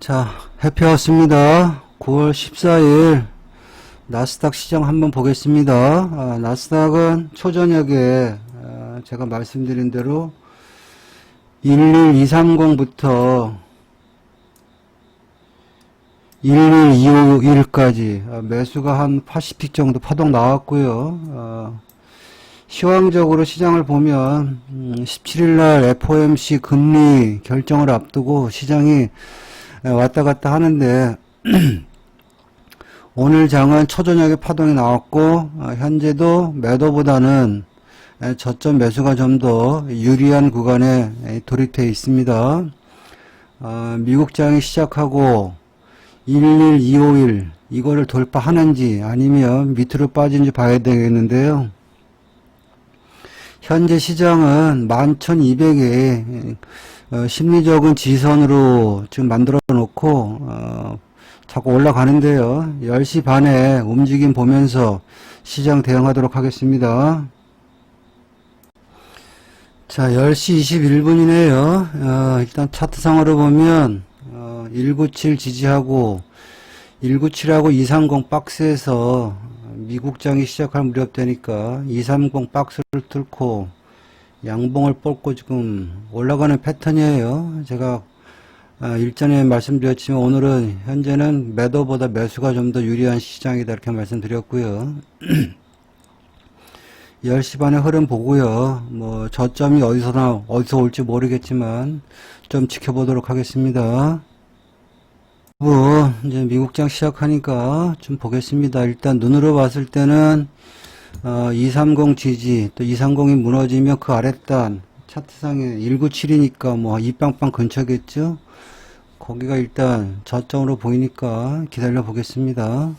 자, 해피하우스입니다. 9월 14일 나스닥 시장 한번 보겠습니다. 아, 나스닥은 초저녁에 아, 제가 말씀드린 대로 11230부터 11251까지 아, 매수가 한 80픽 정도 파동 나왔고요. 아, 시황적으로 시장을 보면 17일날 FOMC 금리 결정을 앞두고 시장이 왔다 갔다 하는데 오늘 장은 초저녁에 파동이 나왔고 어, 현재도 매도보다는 에, 저점 매수가 좀 더 유리한 구간에 에, 돌입되어 있습니다. 어, 미국 장이 시작하고 11251 이거를 돌파하는지 아니면 밑으로 빠진지 봐야 되겠는데요. 현재 시장은 11,200에 어, 심리적인 지선으로 지금 만들어 놓고 어, 자꾸 올라가는데요. 10시 반에 움직임 보면서 시장 대응하도록 하겠습니다. 자, 10시 21분이네요. 어, 일단 차트상으로 보면 어, 197 지지하고 197하고 230 박스에서 미국장이 시작할 무렵 되니까 230 박스를 뚫고 양봉을 뽑고 지금 올라가는 패턴이에요. 제가 아, 일전에 말씀드렸지만 오늘은 현재는 매도보다 매수가 좀 더 유리한 시장이다 이렇게 말씀드렸고요. 10시 반에 흐름 보고요. 뭐 저점이 어디서나 어디서 올지 모르겠지만 좀 지켜보도록 하겠습니다. 뭐 이제 미국장 시작하니까 좀 보겠습니다. 일단 눈으로 봤을 때는 어, 230 지지 또 230이 무너지면 그 아랫단 차트상에 197이니까 뭐 이빵빵 근처겠죠. 거기가 일단 저점으로 보이니까 기다려 보겠습니다.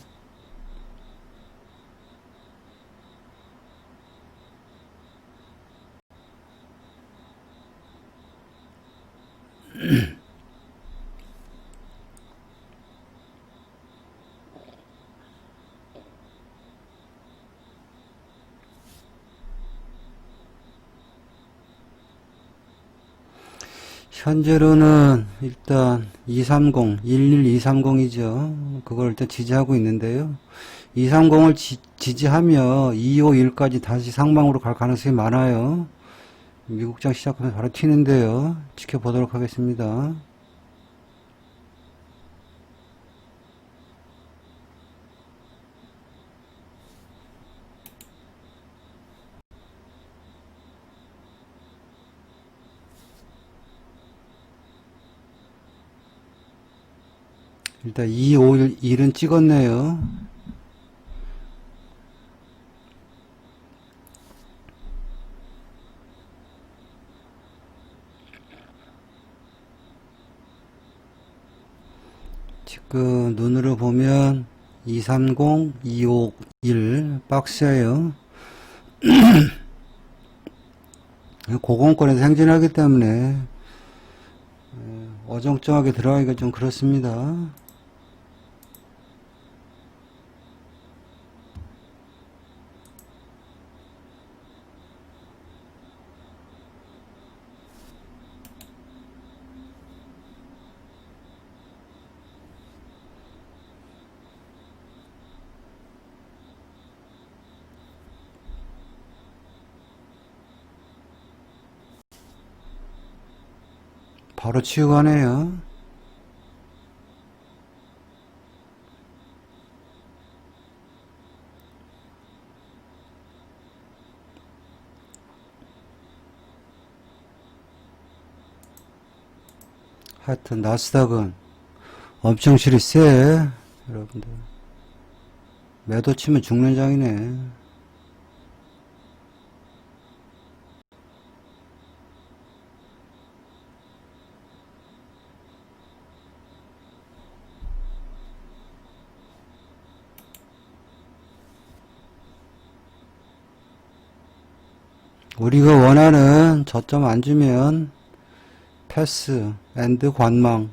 현재로는 일단 230, 11230이죠. 그걸 일단 지지하고 있는데요. 230을 지, 지지하며 251까지 다시 상방으로 갈 가능성이 많아요. 미국장 시작하면 바로 튀는데요. 지켜보도록 하겠습니다. 일단 251은 찍었네요. 지금 눈으로 보면 230, 251 박스예요. 고공권에서 행진하기 때문에 어정쩡하게 들어가기가 좀 그렇습니다. 바로 치우고 가네요. 하여튼 나스닥은 엄청 실이 세 여러분들 매도 치면 죽는 장이네 우리가 원하는 저점 안 주면 패스 앤드 관망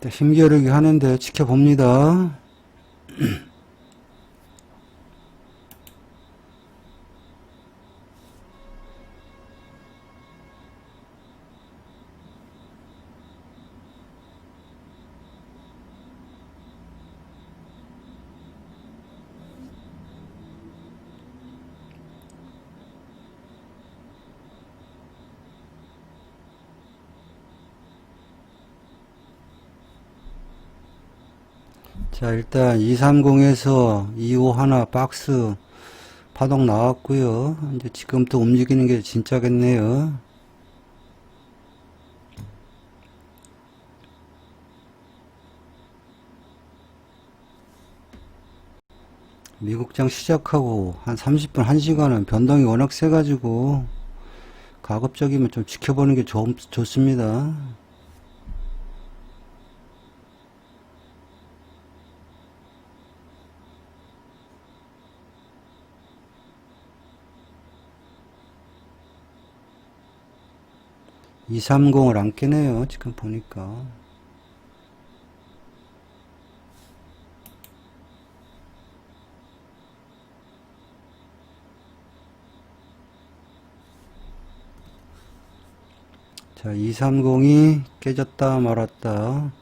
일단 힘겨루기 하는데 지켜봅니다. 자, 일단 230에서 251 박스 파동 나왔고요. 이제 지금부터 움직이는 게 진짜겠네요. 미국장 시작하고 한 30분, 1시간은 변동이 워낙 세가지고 가급적이면 좀 지켜보는 게 좋, 좋습니다. 이3 0을 안 깨네요. 지금 보니까. 자, 230이 깨졌다 말았다.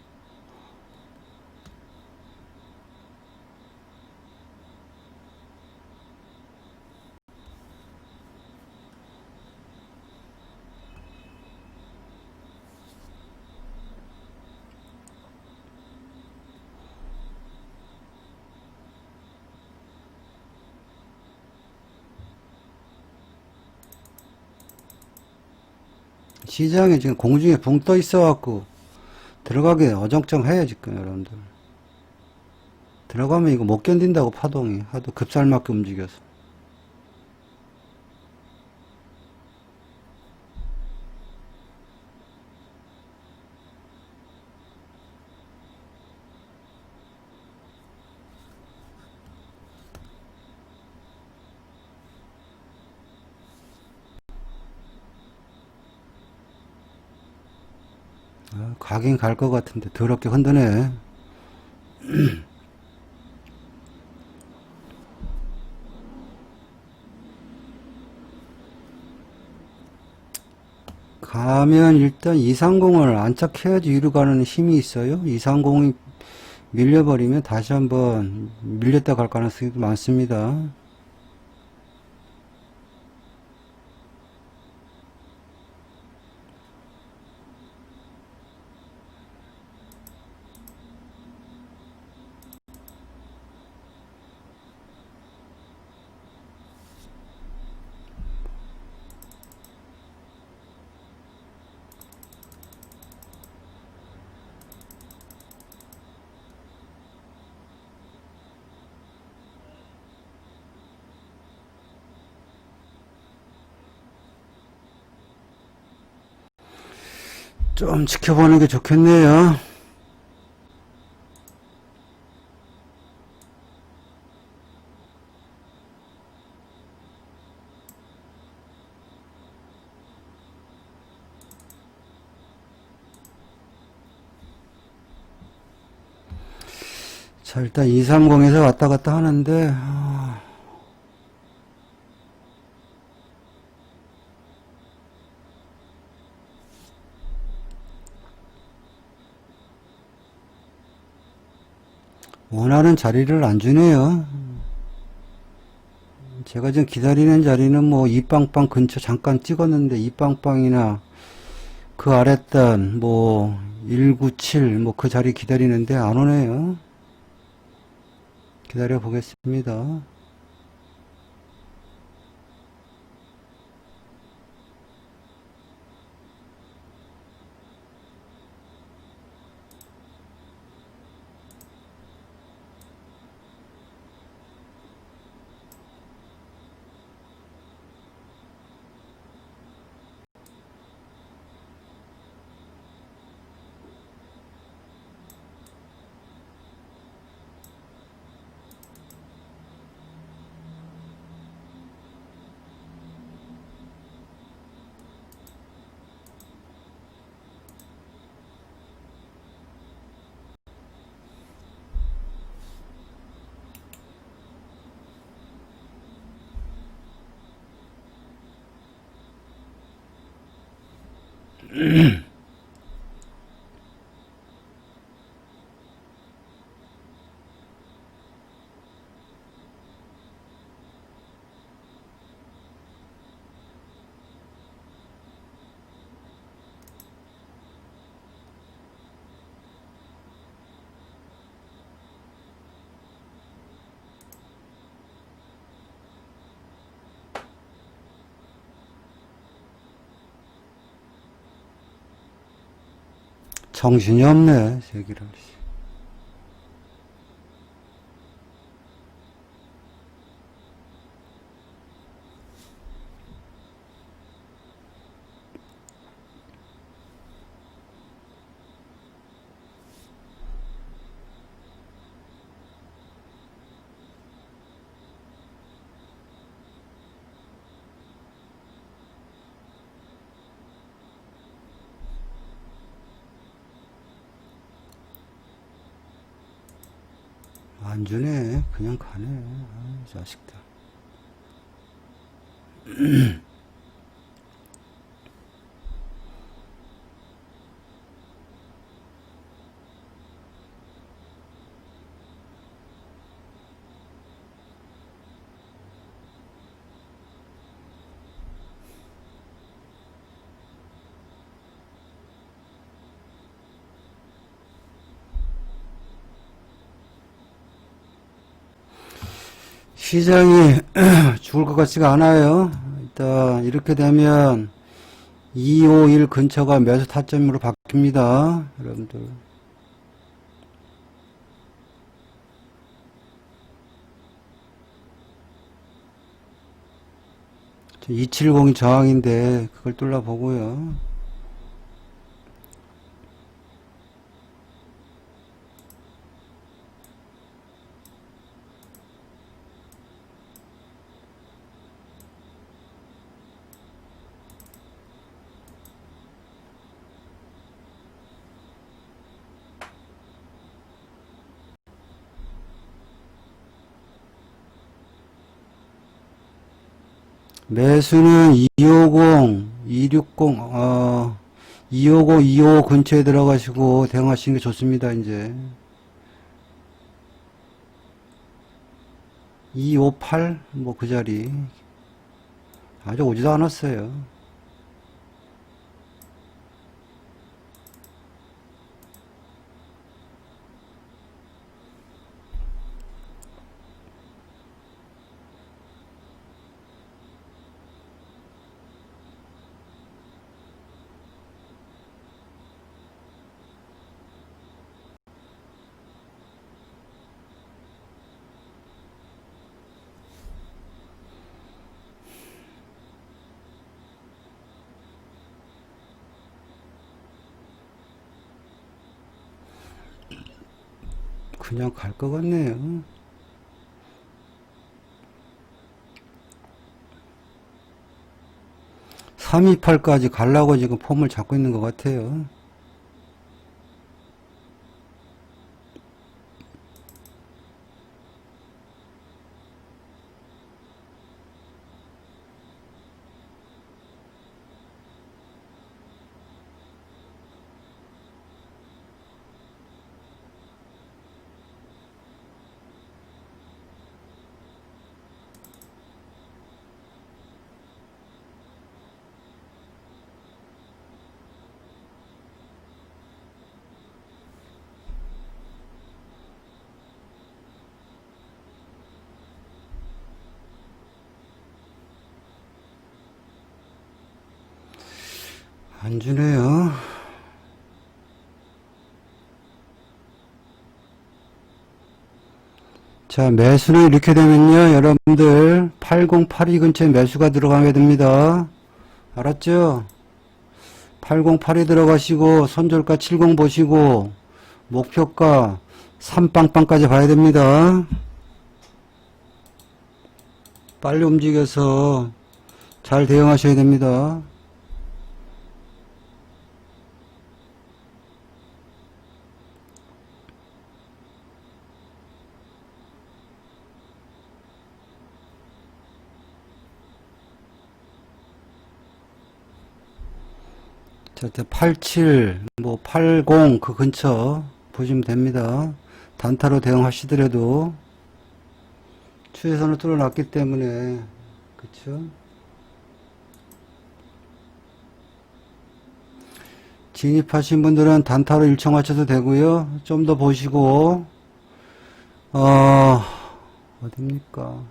시장에 지금 공중에 붕 떠 있어갖고 들어가기 어정쩡해요 지금 여러분들. 들어가면 이거 못 견딘다고 파동이. 하도 급살맞게 움직여서 아, 가긴 갈 것 같은데 더럽게 흔드네 가면 일단 230을 안착해야지 위로 가는 힘이 있어요. 230이 밀려버리면 다시 한번 밀렸다 갈 가능성이 많습니다. 좀 지켜보는 게 좋겠네요. 자, 일단 230에서 왔다 갔다 하는데, 자리를 안 주네요. 제가 지금 기다리는 자리는 뭐 이빵빵 근처 잠깐 찍었는데 이빵빵이나 그 아랫단 뭐 197 뭐 그 자리 기다리는데 안 오네요. 기다려 보겠습니다. mm 정신이 없네, 새끼를. 안 주네. 그냥 가네. 아, 이 자식들. 시장이 죽을 것 같지가 않아요. 일단 이렇게 되면 251 근처가 매수 타점으로 바뀝니다. 여러분들. 저 270이 저항인데 그걸 뚫어보고요. 매수는 250, 260, 어, 250, 255 근처에 들어가시고 대응하시는 게 좋습니다, 이제. 258, 뭐 그 자리. 아직 오지도 않았어요. 그냥 갈 것 같네요. (328까지) 가려고 지금 폼을 잡고 있는 것 같아요. 안 주네요. 자, 매수는 이렇게 되면요, 여러분들, 8082 근처에 매수가 들어가게 됩니다. 알았죠? 8082 들어가시고, 손절가 70 보시고, 목표가 3빵빵까지 봐야 됩니다. 빨리 움직여서 잘 대응하셔야 됩니다. 자, 87, 뭐, 80, 그 근처 보시면 됩니다. 단타로 대응하시더라도, 추세선을 뚫어놨기 때문에, 그쵸? 진입하신 분들은 단타로 일청 하셔도 되고요. 좀 더 보시고, 어, 어딥니까?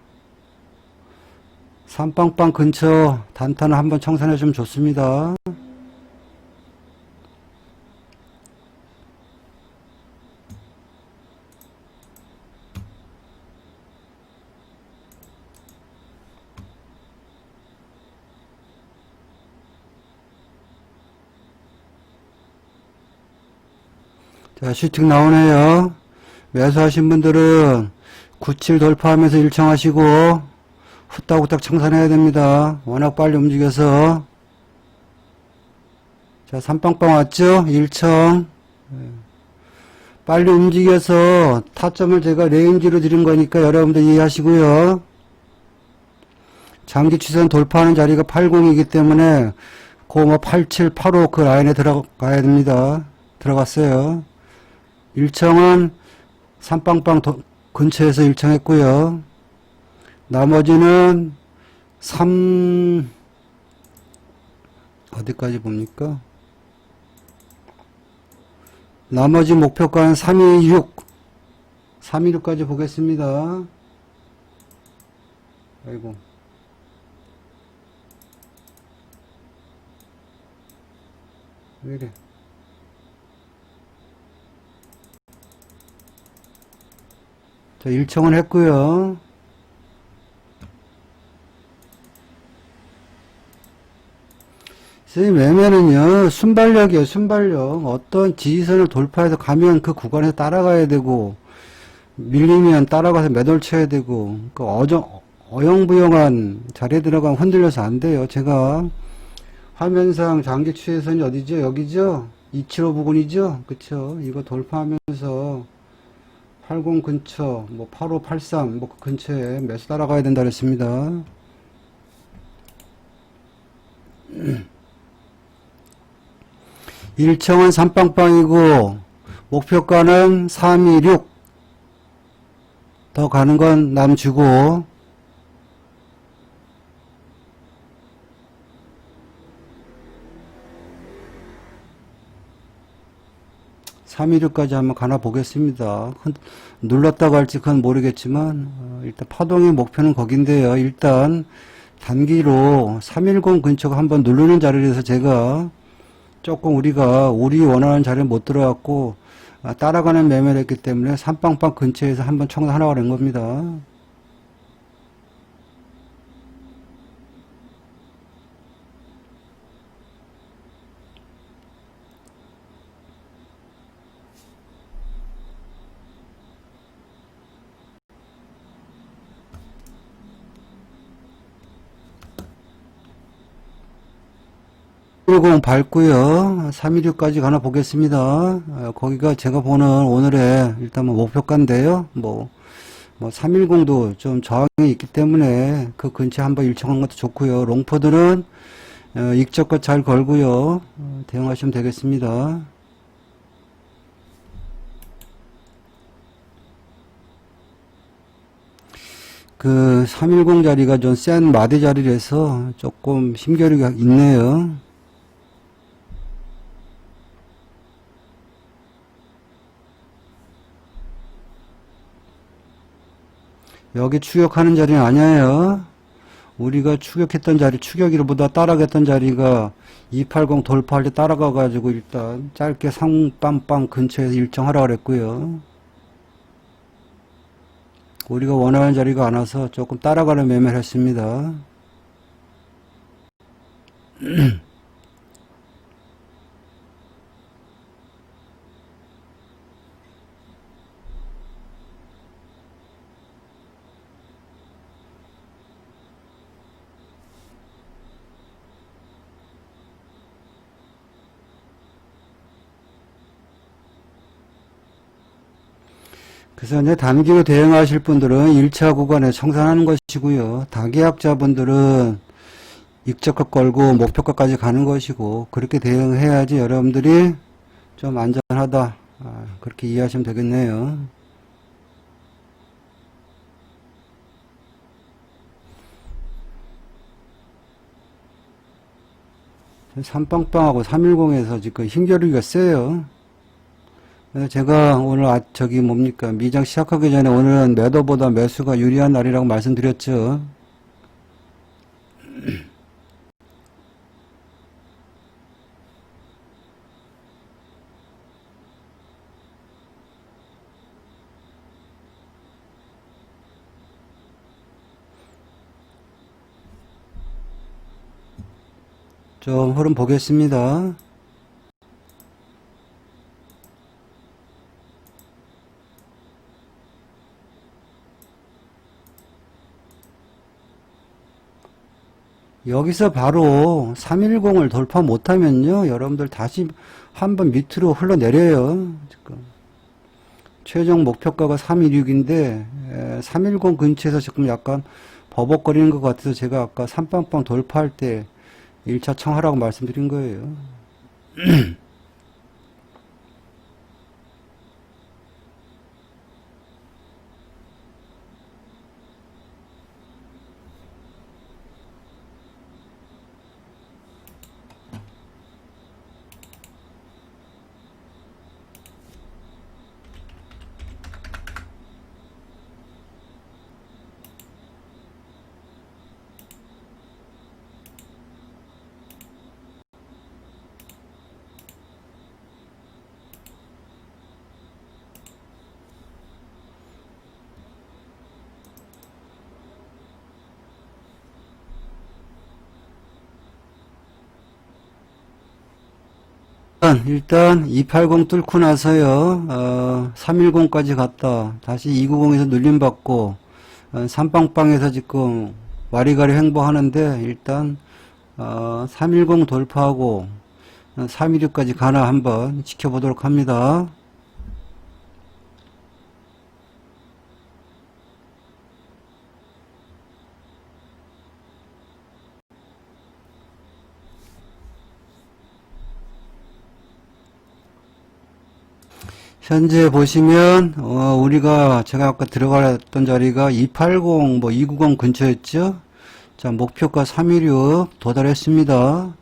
삼빵빵 근처 단타는 한번 청산해 주면 좋습니다. 자, 슈팅 나오네요. 매수하신 분들은 97 돌파하면서 일청하시고 후딱후딱 청산해야 됩니다. 워낙 빨리 움직여서 자, 삼빵빵 왔죠? 일청 예. 빨리 움직여서 타점을 제가 레인지로 드린 거니까 여러분들 이해하시고요. 장기 추선 돌파하는 자리가 80이기 때문에 고뭐 87, 85 그 라인에 들어가야 됩니다. 들어갔어요. 일청은 삼빵빵 도- 근처에서 일청했고요. 나머지는 3 어디까지 봅니까? 나머지 목표가는 326 326까지 보겠습니다. 아이고 왜 이래 자, 일청은 했고요. 선생님, 매매는요, 순발력이에요, 순발력. 어떤 지지선을 돌파해서 가면 그 구간에서 따라가야 되고, 밀리면 따라가서 매도를 쳐야 되고, 그 어정, 어영부영한 자리에 들어가면 흔들려서 안 돼요. 제가 화면상 장기 추세선이 어디죠? 여기죠? 275 부근이죠? 그쵸? 이거 돌파하면서 80 근처, 뭐 85, 83, 뭐 그 근처에 매수 따라가야 된다 그랬습니다. 일청은 삼빵빵이고 목표가는 326. 더 가는 건 남주고 316까지 한번 가나 보겠습니다. 흔- 눌렀다고 할지 그건 모르겠지만 어, 일단 파동의 목표는 거긴데요. 일단 단기로 310 근처가 한번 누르는 자리에서 제가 조금 우리가 우리 원하는 자리에 못 들어갔고 아, 따라가는 매매를 했기 때문에 삼빵빵 근처에서 한번 청산하라고 그런 겁니다. 공 밟고요. 316까지 가나 보겠습니다. 어, 거기가 제가 보는 오늘의 일단 뭐 목표가인데요. 뭐, 뭐 310도 좀 저항이 있기 때문에 그 근처에 한번 일청한 것도 좋고요. 롱포들은 어, 익적껏 잘 걸고요. 어, 대응하시면 되겠습니다. 그 310 자리가 좀 센 마디 자리라서 조금 힘겨루기가 있네요. 여기 추격하는 자리는 아니에요. 우리가 추격했던 자리, 추격이보다 따라갔던 자리가 280 돌파할 때 따라가가지고 일단 짧게 상빵빵 근처에서 일정하라 그랬고요. 우리가 원하는 자리가 안 와서 조금 따라가는 매매를 했습니다. 그래서 이제 단기로 대응하실 분들은 1차 구간에 청산하는 것이고요. 다계약자분들은 익저가 걸고 목표가까지 가는 것이고 그렇게 대응해야지 여러분들이 좀 안전하다 아, 그렇게 이해하시면 되겠네요. 삼빵빵하고 310에서 지금 힘겨루기가 세요. 제가 오늘 아, 저기 뭡니까 미장 시작하기 전에 오늘은 매도보다 매수가 유리한 날이라고 말씀드렸죠. 좀 흐름 보겠습니다. 여기서 바로 310을 돌파 못하면요, 여러분들 다시 한번 밑으로 흘러내려요. 지금. 최종 목표가가 316인데, 310 근처에서 지금 약간 버벅거리는 것 같아서 제가 아까 3빵빵 돌파할 때 1차 청하라고 말씀드린 거예요. 일단 280 뚫고 나서요, 어, 310까지 갔다. 다시 290에서 눌림받고, 어, 삼빵빵에서 지금 와리가리 횡보하는데, 일단, 어, 310 돌파하고, 어, 316까지 가나 한번 지켜보도록 합니다. 현재 보시면 어, 우리가 제가 아까 들어갔던 자리가 280, 뭐 290 근처였죠. 자 목표가 316 도달했습니다.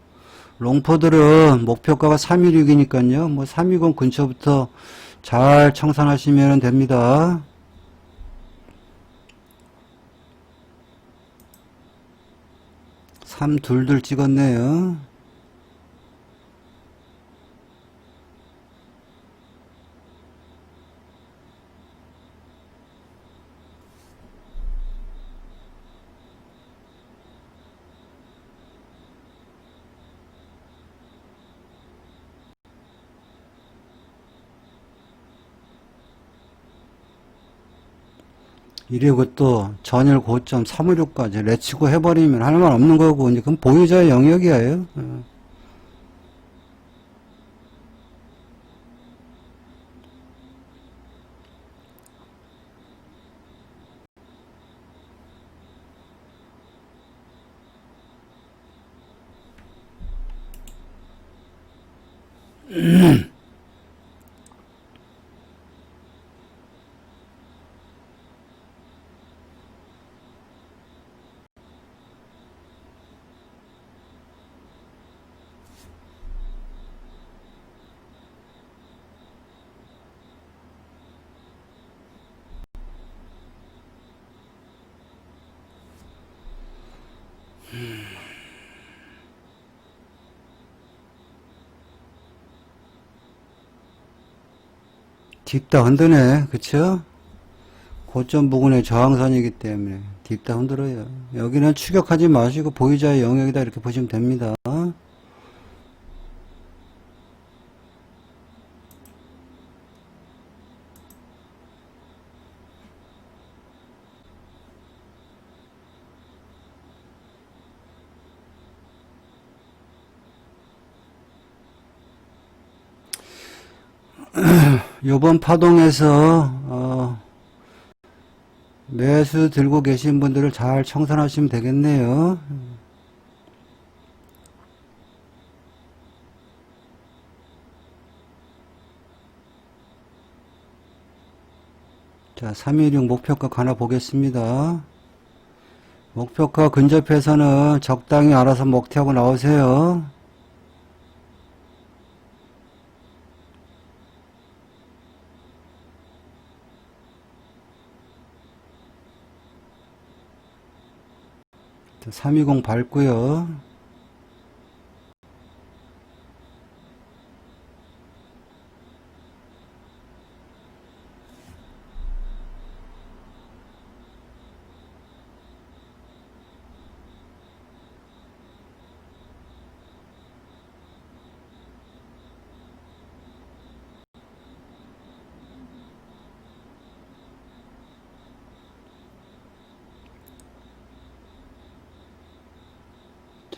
롱포들은 목표가가 316이니까요. 뭐 320 근처부터 잘 청산하시면 됩니다. 삼 둘둘 찍었네요. 이래고 또 전일 고점 356까지 레치고 해버리면 할 말 없는 거고 이제 그건 보유자의 영역이에요. 딥다 흔드네. 그쵸? 고점 부근의 저항선이기 때문에 딥다 흔들어요. 여기는 추격하지 마시고 보유자의 영역이다 이렇게 보시면 됩니다. 이번 파동에서 어, 매수 들고 계신 분들을 잘 청산하시면 되겠네요. 자, 316 목표가 하나 보겠습니다. 목표가 근접해서는 적당히 알아서 먹튀하고 나오세요. 자, 320 밟고요.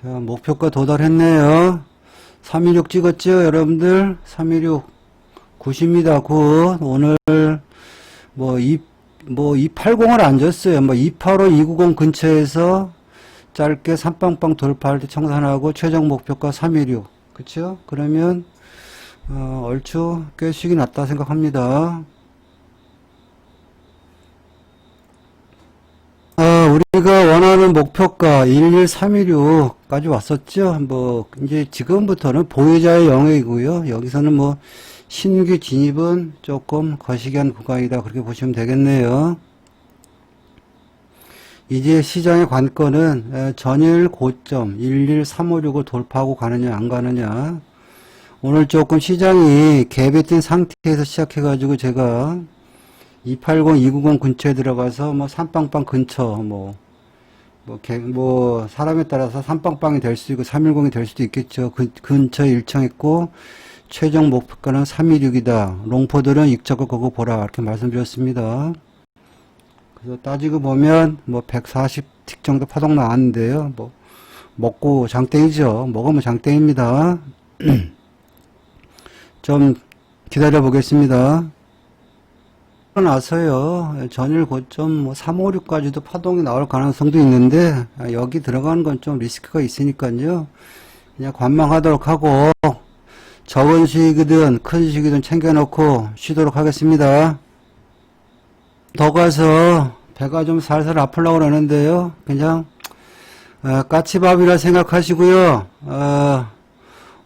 자, 목표가 도달했네요. 316 찍었죠, 여러분들? 316. 9입니다, 9. 오늘, 뭐, 2, 뭐, 280을 안 줬어요. 뭐, 285, 290 근처에서 짧게 삼빵빵 돌파할 때 청산하고 최종 목표가 316. 그쵸? 그러면, 어, 얼추 꽤 수익이 났다 생각합니다. 아, 우리가 원하는 목표가 11316까지 왔었죠. 뭐, 이제 지금부터는 보유자의 영역이고요. 여기서는 뭐, 신규 진입은 조금 거시기한 구간이다. 그렇게 보시면 되겠네요. 이제 시장의 관건은 에, 전일 고점 11356을 돌파하고 가느냐, 안 가느냐. 오늘 조금 시장이 갭이 뜬 상태에서 시작해가지고 제가 280, 290 근처에 들어가서 뭐 삼빵빵 근처 뭐, 뭐, 개- 뭐 사람에 따라서 삼빵빵이 될수 있고 310이 될 수도 있겠죠. 그 근처에 일청했고 최종 목표가는 316이다. 롱포들은 익적을 거고 보라 이렇게 말씀드렸습니다. 그래서 따지고 보면 뭐 140틱 정도 파동 나왔는데요. 뭐 먹고 장땡이죠. 먹으면 장땡입니다. 좀 기다려 보겠습니다. 나서요. 전일 고점 뭐 356까지도 파동이 나올 가능성도 있는데 아, 여기 들어가는 건 좀 리스크가 있으니까요. 그냥 관망하도록 하고 적은 수익이든 큰 수익이든 챙겨놓고 쉬도록 하겠습니다. 더 가서 배가 좀 살살 아플라고 그러는데요. 그냥 어, 까치밥이라 생각하시고요. 어,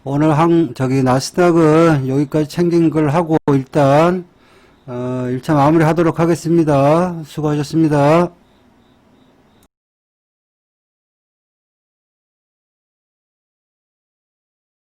오늘 항 저기 나스닥은 여기까지 챙긴 걸 하고 일단 어, 1차 마무리 하도록 하겠습니다. 수고하셨습니다.